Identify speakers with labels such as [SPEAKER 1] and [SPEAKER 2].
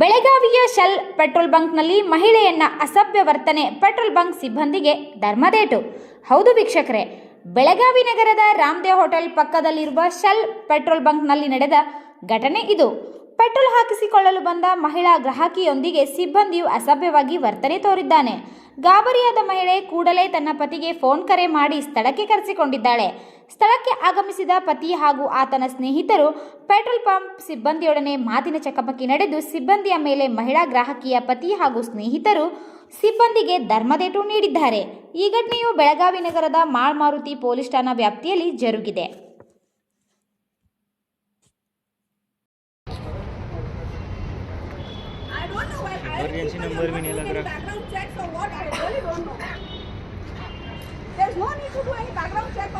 [SPEAKER 1] ಬೆಳಗಾವಿಯ shell petrol ಬಂಕ್ನಲ್ಲಿ ಮಹಿಳೆಯನ್ನ ಅಸಭ್ಯ ವರ್ತನೆ petrol bunk ಸಿಬ್ಬಂದಿಗೆ ಧರ್ಮದೇಟು. ಹೌದು ವೀಕ್ಷಕರೇ, ಬೆಳಗಾವಿ ನಗರದ ರಾಮದೇವ್ ಹೋಟೆಲ್ ಪಕ್ಕದಲ್ಲಿರುವ ಶೆಲ್ ಪೆಟ್ರೋಲ್ ಬಂಕ್ನಲ್ಲಿ ನಡೆದ ಘಟನೆ ಇದು. ಪೆಟ್ರೋಲ್ ಹಾಕಿಸಿಕೊಳ್ಳಲು ಬಂದ ಮಹಿಳಾ ಗ್ರಾಹಕಿಯೊಂದಿಗೆ ಸಿಬ್ಬಂದಿಯು ಅಸಭ್ಯವಾಗಿ ವರ್ತನೆ ತೋರಿದ್ದಾನೆ. ಗಾಬರಿಯಾದ ಮಹಿಳೆ ಕೂಡಲೇ ತನ್ನ ಪತಿಗೆ ಫೋನ್ ಕರೆ ಮಾಡಿ ಸ್ಥಳಕ್ಕೆ ಕರೆಸಿಕೊಂಡಿದ್ದಾಳೆ. ಸ್ಥಳಕ್ಕೆ ಆಗಮಿಸಿದ ಪತಿ ಹಾಗೂ ಆತನ ಸ್ನೇಹಿತರು ಪೆಟ್ರೋಲ್ ಪಂಪ್ ಸಿಬ್ಬಂದಿಯೊಡನೆ ಮಾತಿನ ಚಕಮಕಿ ನಡೆದು ಸಿಬ್ಬಂದಿಯ ಮೇಲೆ ಮಹಿಳಾ ಗ್ರಾಹಕಿಯ ಪತಿ ಹಾಗೂ ಸ್ನೇಹಿತರು ಸಿಬ್ಬಂದಿಗೆ ಧರ್ಮದೇಟು ನೀಡಿದ್ದಾರೆ. ಈ ಘಟನೆಯು ಬೆಳಗಾವಿ ನಗರದ ಮಾಳ್ಮಾರುತಿ ಪೊಲೀಸ್ ಠಾಣಾ ವ್ಯಾಪ್ತಿಯಲ್ಲಿ ಜರುಗಿದೆ.
[SPEAKER 2] background checks are what i really don't know. There's no need to do any background check